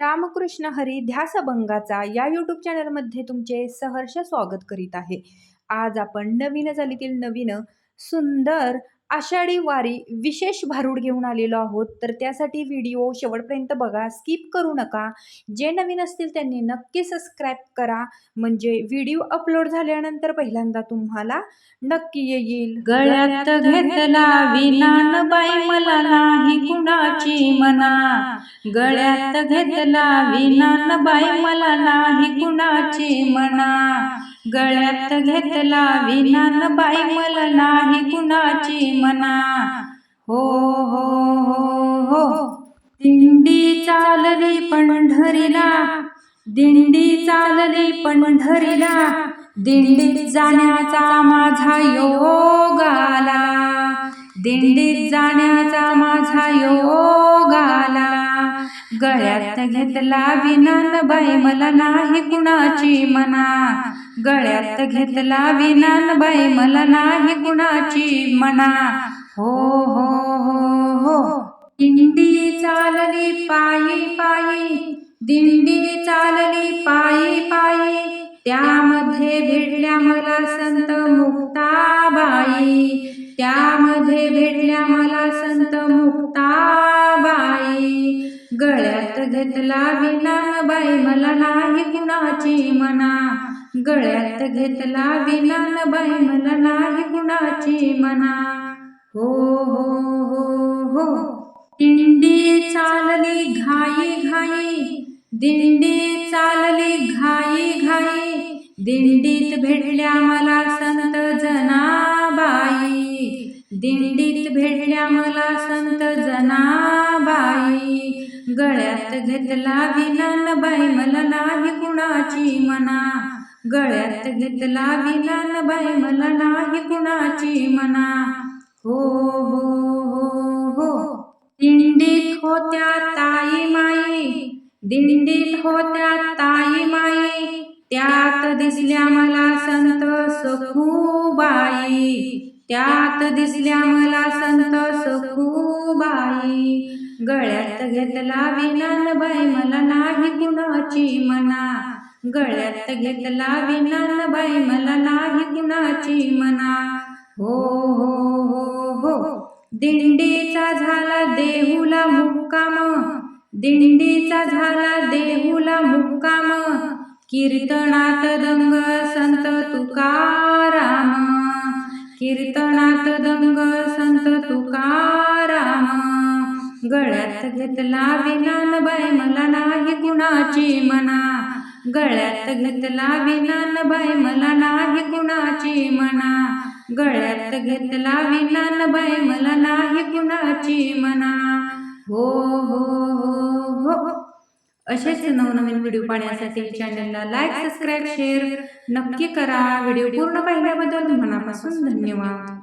रामकृष्ण हरी ध्यासभंगाचा या यूट्यूब चॅनलमध्ये तुमचे सहर्ष स्वागत करीत आहे. आज आपण नवीन चालीतील नवीन सुंदर आषाढी वारी विशेष भारूड घेऊन आलेलो आहोत. तर त्यासाठी व्हिडिओ शेवटपर्यंत बघा. स्किप करू नका. जे नवीन असतील त्यांनी नक्की सबस्क्राईब करा. म्हणजे व्हिडिओ अपलोड झाल्यानंतर पहिल्यांदा तुम्हाला नक्की येईल. गळ्यात घेतला विनान बाई मला नाही कुणाची मना. गळ्यात घेतला विनान बाई मला नाही कुणाची मना. गळ्यात घेतला विनान बाई मला नाही कुणाची मना. हो हो हो हो. दिंडी चालली पंढरीला. दिंडी चालली पंढरीला. दिंडीत जाण्याचा माझा योग आला. दिंडीत जाण्याचा माझा योग गळ्यात घेतला विनान बाई मला नाही कुणाची मना. गळ्यात घेतला विनान बाई मला नाही कुणाची मना. हो हो हो. हो. दिंडी चालली पायी पायी. दिंडी चालली पायी पायी. त्यामध्ये भेटल्या मला संत मुक्ताबाई. त्यामध्ये भेटल्या मला संत मुक्ताबाई. गळ्यात घेतला विनान बाई मला नाही कुणाची मना. गळ्यात घेतला विनान बाई मला नाही कुणाची मना. हो हो हो हो. दिंडी चालली घाई घाई. दिंडी चालली घाई घाई. दिंडीत भेटल्या मला संत जनाबाई. दिंडीत भेटल्या मला संत जनाबाई. गळ्यात घेतला विनान बाई मला नाही कुणाची मना. गळ्यात घेतला विनान बाई मला नाही कुणाची मना. हो हो हो हो. दिंडीत होत्या ताई माई दिंडीत होत्या ताई माई. त्यात दिसल्या मला संत सखूबाई. त्यात दिसल्या मला संत सखूबाई. गळ्यात घेतला विनान बाई मला नाही कुणाची मना. गळ्यात घेतला विनान बाई मला नाही कुणाची मना. हो हो हो हो. दिंडीचा झाला देहूला मुक्काम. दिंडीचा झाला देहूला मुक्काम. कीर्तनात दंग संत तुकाराम. कीर्तनात दंग संत तुकाराम. गळ्यात घेतला विनान बाय मला नाही कुणाची मना. गळ्यात घेतला विनान बाय मला नाही कुणाची मना. गळ्यात घेतला विनान बाय मला नाही कुणाची मना. हो हो हो हो. असेच नवनवीन व्हिडिओ पाहण्यासाठी चॅनलला लाईक सबस्क्राईब शेअर नक्की करा. व्हिडिओ पूर्ण पाहिल्याबद्दल मनापासून धन्यवाद.